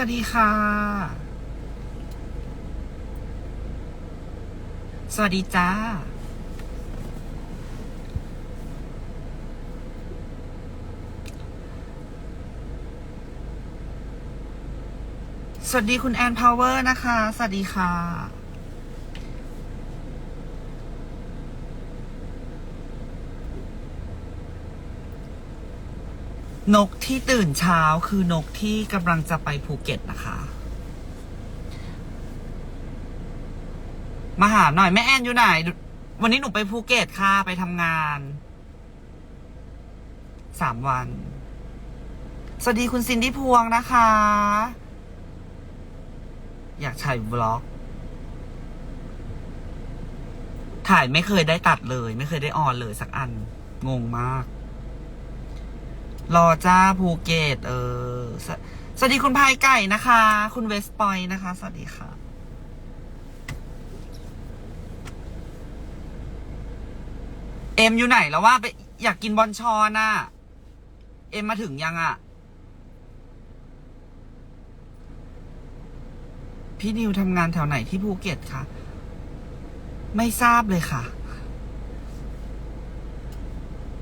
วัสดีค่ะ สวัสดีจ้า สวัสดีคุณแอนพาวเวอร์นะคะ สวัสดีค่ะ นกที่ตื่นเช้าคือนกที่กำลังจะไปภูเก็ตนะคะ มาหาหน่อยแม่แอนอยู่ไหน วันนี้หนูไปภูเก็ตค่ะ ไปทำงาน สามวัน สวัสดีคุณซินดี้พวงนะคะ อยากถ่ายวล็อก ถ่ายไม่เคยได้ตัดเลย ไม่เคยได้ออนเลยสักอัน งงมาก รอจ้าภูเก็ตเออสวสวัสดีคุณพายไก่นะคะ คุณเวสปอยนะคะ สวัสดีค่ะ เอ็มอยู่ไหนแล้วว่าไปอยากกินบอลชอนน่ะเอ็มมาถึงยังอะพี่นิวทำงานแถวไหนที่ภูเก็ตคะไม่ทราบเลยค่ะ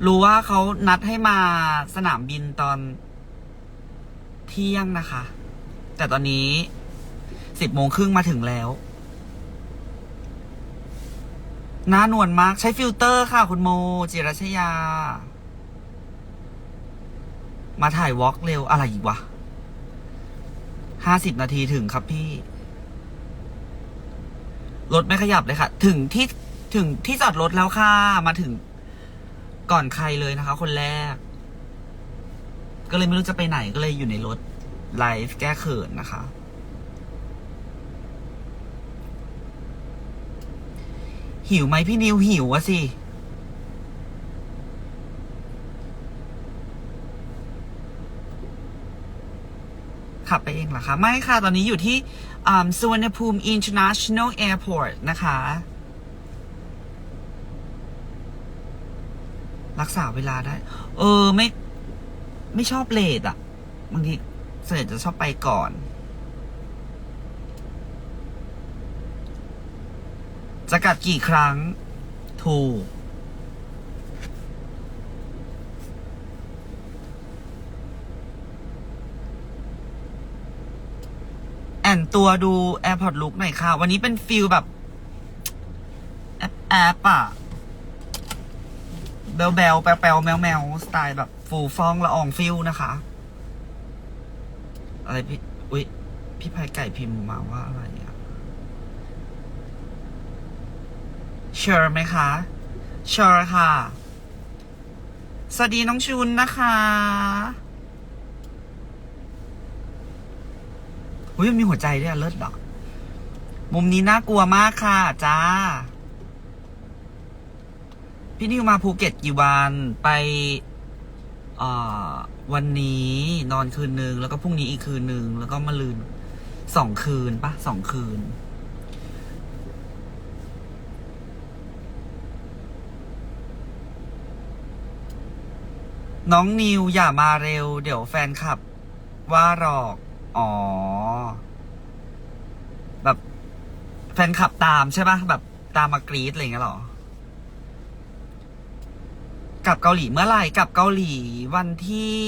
รู้ว่าเขานัดให้มาสนามบินตอนเที่ยงนะคะ แต่ตอนนี้สิบโมงครึ่งมาถึงแล้วหน้านวลมากใช้ฟิลเตอร์ค่ะ คุณโม จิรัชยา มาถ่ายวอล์กเร็วอะไรอีกวะห้าสิบนาทีถึงครับพี่ รถไม่ขยับเลยค่ะ ถึงที่ถึงที่จอดรถแล้วค่ะ มาถึง ก่อนใครเลยนะคะ คนแรก ก็เลยไม่รู้จะไปไหนก็เลยอยู่ในรถไลฟ์แก้เขินนะคะ หิวไหมพี่นิวหิวอะสิ ขับไปเองเหรอคะ ไม่ค่ะ ตอนนี้อยู่ที่สุวรรณภูมิ International Airport นะคะ รักษาเวลาได้ เออไม่ ไม่ชอบเลทอะบางทีเสด็จจะชอบไปก่อนจะกัดกี่ครั้ง ถูก แอนตัวดู AirPod Look หน่อยค่ะ วันนี้เป็นฟิลแบบ แอปแอปอะ เบลเบลแปลวแปลแมวแมวสไตล์แบบฟูฟองละอองฟิลนะคะ อะไรพี่อุ๊ยพี่พายไก่พิมพ์มาว่าอะไรอะเชิญไหมคะเชิญค่ะ สวัสดีน้องชุนนะคะอุ้ยมันมีหัวใจด้วยเลิศดอก มุมนี้น่ากลัวมากค่ะ จ้า พี่นิวมาภูเก็ตกี่วันไปวันนี้นอนคืนนึง แล้วก็พรุ่งนี้อีกคืนนึง แล้วก็มาลืนสองคืนปะสองคืน น้องนิวอย่ามาเร็ว เดี๋ยวแฟนคลับ ว่าหรอก อ๋อ แบบ แฟนคลับตามใช่ปะแบบตามมากรีดอะไรเงี้ยหรอ กลับเกาหลีเมื่อไหร่กลับเกาหลีวันที่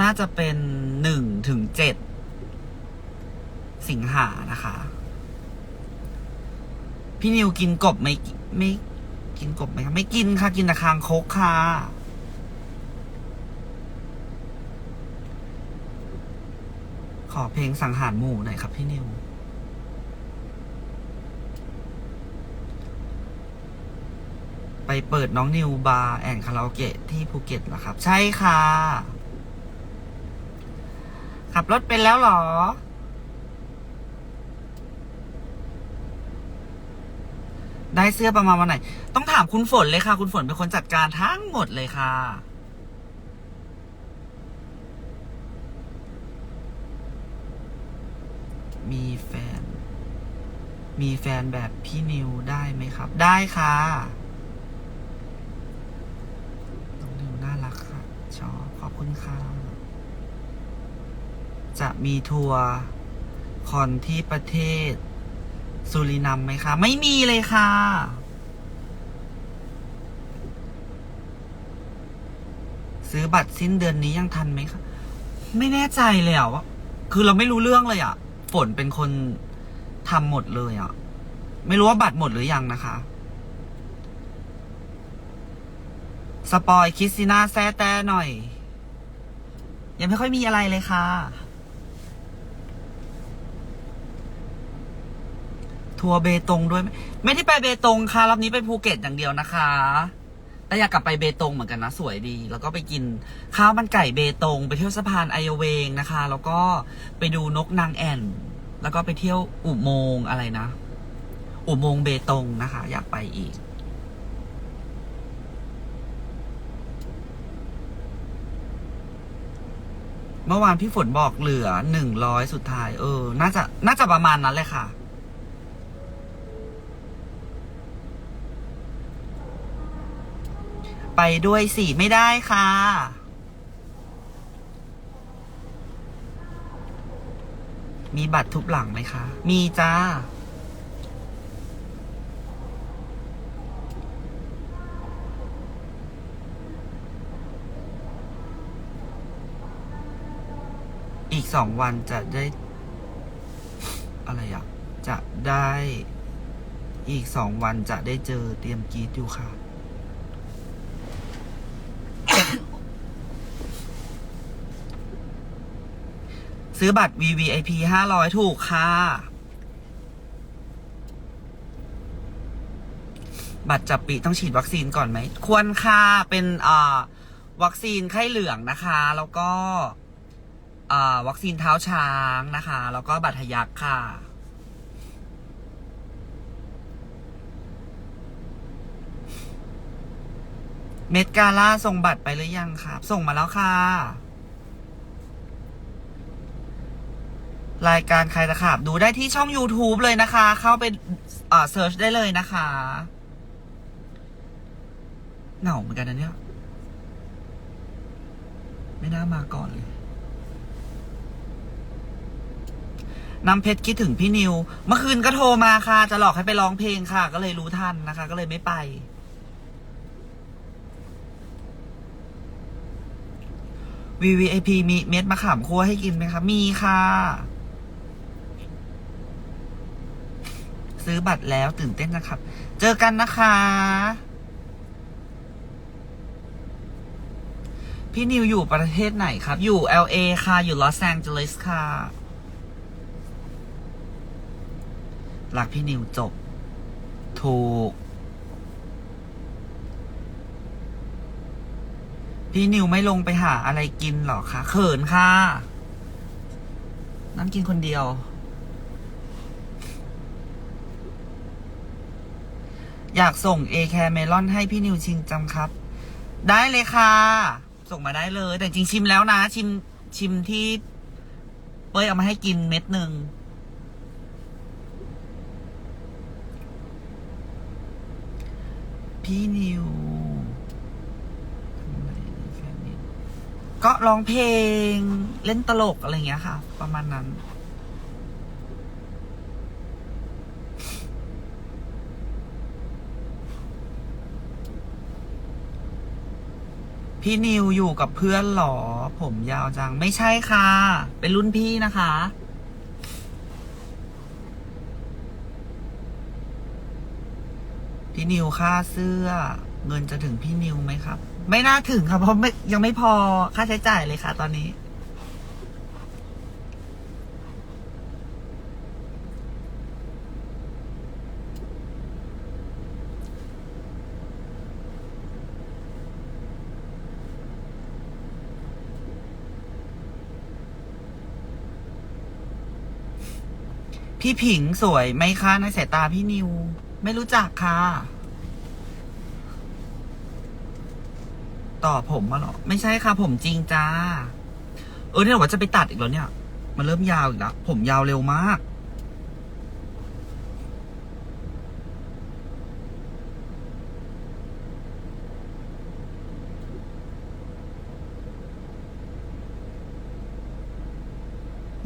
น่าจะเป็นหนึ่งถึงเจ็ดสิงหานะคะ พี่นิวกินกบไหม่ไม่กินกบไหมคะไม่กินค่ะ กินแต่คางคกค่ะขอเพลงสังหารหมู่หน่อยครับพี่นิว ไป เปิดน้องนิวบาร์แอนคาราโอเกะที่ภูเก็ตเหรอครับ ใช่ค่ะ ขับรถเป็นแล้วหรอ ได้เสื้อประมาณวันไหน ต้องถามคุณฝนเลยค่ะ คุณฝนเป็นคนจัดการทั้งหมดเลยค่ะมีแฟน มีแฟนแบบพี่นิวได้ไหมครับ ได้ค่ะ น้องนิวน่ารัก คุณค่ะ จะมีทัวร์คอนที่ประเทศสุรินัมไหมคะ ไม่มีเลยค่ะ ซื้อบัตรสิ้นเดือนนี้ยังทันไหมคะ ไม่แน่ใจเลยอะว่าคือเราไม่รู้เรื่องเลยอะ ฝนเป็นคนทำหมดเลยอะ ไม่รู้ว่าบัตรหมดหรือยังนะคะสปอยคิสติน่าแซ่แต้หน่อย ยังไม่ค่อยมีอะไรเลยค่ะ ทัวร์เบตงด้วย ไม่ได้ไปเบตงค่ะรอบนี้ไปภูเก็ตอย่างเดียวนะคะแต่อยากกลับไปเบตงเหมือนกันนะ สวยดี แล้วก็ไปกินข้าวมันไก่เบตง ไปเที่ยวสะพานไอเวงนะคะ แล้วก็ไปดูนกนางแอ่น แล้วก็ไปเที่ยวอุโมงอะไรนะ อุโมงเบตงนะคะ อยากไปอีก เมื่อวานพี่ฝนบอกเหลือหนึ่งร้อยสุดท้าย เออ น่าจะ น่าจะประมาณนั้นเลยค่ะ ไปด้วยสิไม่ได้ค่ะ มีบัตรทุบหลังไหมคะ มีจ้า อีกสองวันจะได้ อะไรอะจะได้อีกสองวันจะได้เจอเตรียมกรีดอยู่ค่ะ ซื้อบัตร VVIP ห้าร้อยถูกค่ะ บัตรจับปีต้องฉีดวัคซีนก่อนไหม ควรค่ะ เป็นอ่าวัคซีนไข้เหลืองนะคะ แล้วก็ วัคซีนเท้าช้างนะคะ แล้วก็บัตรทยักค่ะ เมดกาล่าส่งบัตรไปหรือยังครับ ส่งมาแล้วค่ะ รายการใครตะขาบดูได้ที่ช่อง YouTube เลยนะคะ เข้าไปเอ่อเซิร์ชได้เลยนะคะ เหงาเหมือนกันนะเนี่ย ไม่น่ามาก่อนเลย น้ำเพชรคิดถึงพี่นิว เมื่อคืนก็โทรมาค่ะ จะหลอกให้ไปร้องเพลงค่ะ ก็เลยรู้ทันนะคะ ก็เลยไม่ไป VVIP มีเม็ดมะขามคั่วให้กินไหมคะ มีค่ะ ซื้อบัตรแล้วตื่นเต้นนะครับ เจอกันนะคะ พี่นิวอยู่ประเทศไหนครับ อยู่ LA ค่ะ อยู่ลอสแองเจลิสค่ะ รักพี่นิวจบ ถูก พี่นิวไม่ลงไปหาอะไรกินหรอคะเขินค่ะนั่งกินคนเดียว อยากส่งเอแคร์เมลอนให้พี่นิวชิงจังครับ ได้เลยค่ะ ส่งมาได้เลย แต่จริงชิมแล้วนะ ชิมชิมที่เป้ยเอามาให้กินเม็ดหนึ่ง พี่นิวอะไรแฟนนิวก็ร้องเพลงเล่นตลกอะไรอย่างเงี้ยค่ะ ประมาณนั้น พี่นิวอยู่กับเพื่อนหรอ ผมยาวจัง ไม่ใช่ค่ะ เป็นรุ่นพี่นะคะ พี่นิวค่าเสื้อ เงินจะถึงพี่นิวไหมครับ ไม่น่าถึงครับเพราะไม่ยังไม่พอค่าใช้จ่ายเลยค่ะ ตอนนี้ พี่ผิงสวยไหมคะในสายตาพี่นิว ไม่รู้จักค่ะ ต่อผมมาหรอ ไม่ใช่ค่ะ ผมจริงจ้า เออเนี่ยว่าจะไปตัดอีกแล้วเนี่ย มันเริ่มยาวอีกแล้ว ผมยาวเร็วมาก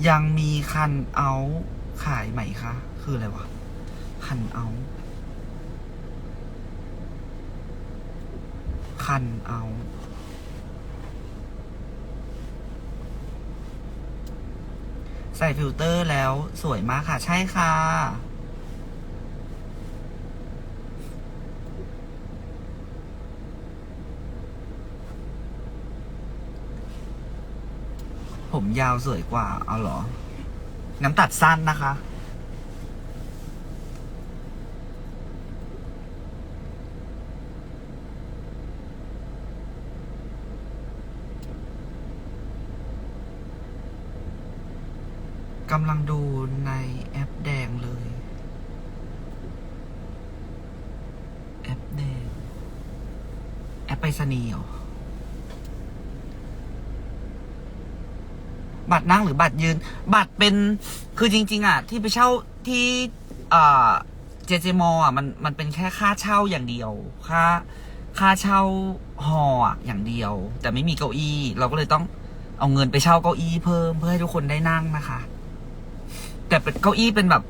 ยังมีคันเอาขายไหมคะ คืออะไรวะ คันเอา คันเอา ใส่ฟิลเตอร์แล้วสวยมากค่ะ ใช่ค่ะผมยาวสวยกว่า เอาเหรอ น้ำตัดสั้นนะคะ กำลังดูในแอปแดงเลย แอปแดง แอปไปรษณีย์เหรอบัตรนั่งหรือบัตรยืน บัตรเป็นคือจริง ๆอะที่ไปเช่าที่เจเจมอะมันมันเป็นแค่ค่าเช่าอย่างเดียว ค่าค่าเช่าหออย่างเดียว แต่ไม่มีเก้าอี้ เราก็เลยต้องเอาเงินไปเช่าเก้าอี้เพิ่มเพื่อให้ทุกคนได้นั่งนะคะ แต่เป็นเก้าอี้เป็นแบบ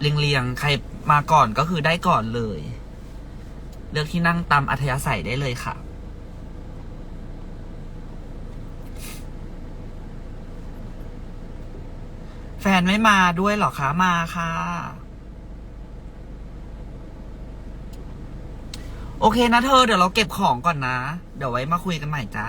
เรียงๆ ใครมาก่อนก็คือได้ก่อนเลย เลือกที่นั่งตามอัธยาศัยได้เลยค่ะ แฟนไม่มาด้วยเหรอคะมาค่ะ โอเคนะเธอ เดี๋ยวเราเก็บของก่อนนะ เดี๋ยวไว้มาคุยกันใหม่จ้า